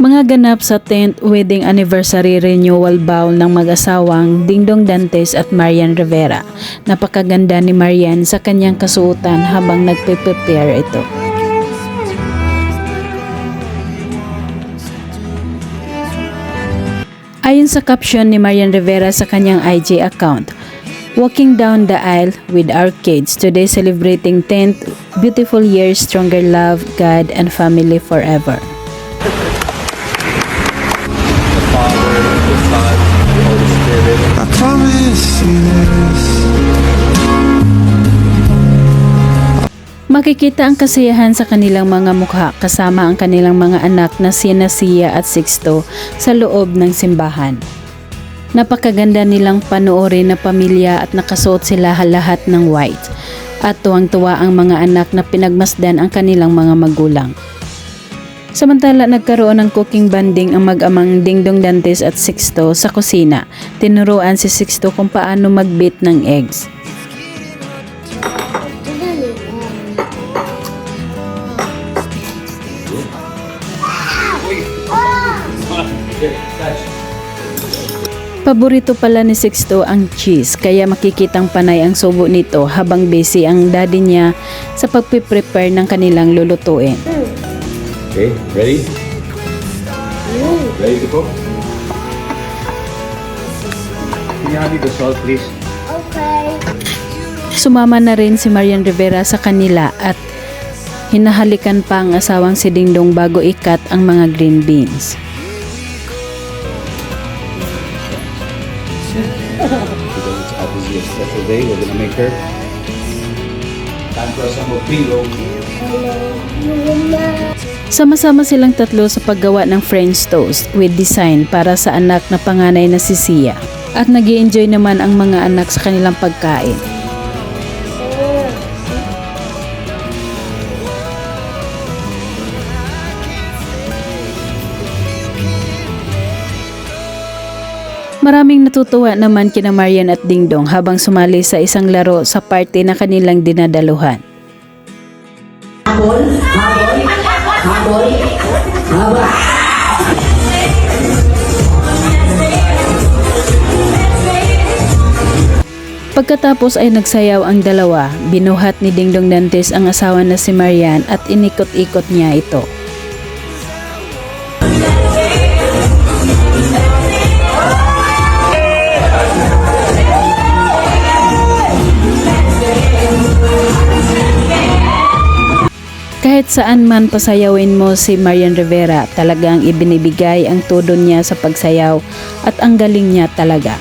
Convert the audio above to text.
Mga ganap sa 10th wedding anniversary renewal bowl ng mag-asawang Dingdong Dantes at Marian Rivera. Napakaganda ni Marian sa kanyang kasuotan habang nagpe-prepare ito. Ayon sa caption ni Marian Rivera sa kanyang IG account, Walking down the aisle with our kids, today celebrating 10th beautiful years, stronger love, God, and family forever. Makikita ang kasiyahan sa kanilang mga mukha kasama ang kanilang mga anak na sina Sia at Sixto sa loob ng simbahan. Napakaganda nilang panoorin na pamilya at nakasuot sila lahat ng white. At tuwang-tuwa ang mga anak na pinagmasdan ang kanilang mga magulang. Samantala nagkaroon ng cooking banding ang mag-amang Dingdong Dantes at Sixto sa kusina. Tinuruan si Sixto kung paano mag-beat ng eggs. Paborito pala ni Sixto ang cheese kaya makikitang panay ang subo nito habang busy ang daddy niya sa pagpiprepare ng kanilang lulutuin. Okay, ready? Ready to cook? Can you have the salt, please? Sumama na rin si Marian Rivera sa kanila at hinahalikan pa ang asawang si Dingdong bago ikat ang mga green beans. Because it's obviously a special day, we're gonna make her. Time for some mojito. Sama-sama silang tatlo sa paggawa ng French toast with design para sa anak na panganay na si Sia. At nag enjoy naman ang mga anak sa kanilang pagkain. Maraming natutuwa naman kina Marian at Dingdong habang sumali sa isang laro sa party na kanilang dinadaluhan. Habol, habol, habol, habol. Pagkatapos ay nagsayaw ang dalawa, binuhat ni Dingdong Dantes ang asawa na si Marian at inikot-ikot niya ito. Kahit saan man pasayawin mo si Marian Rivera, talagang ibinibigay ang todo niya sa pagsayaw at ang galing niya talaga.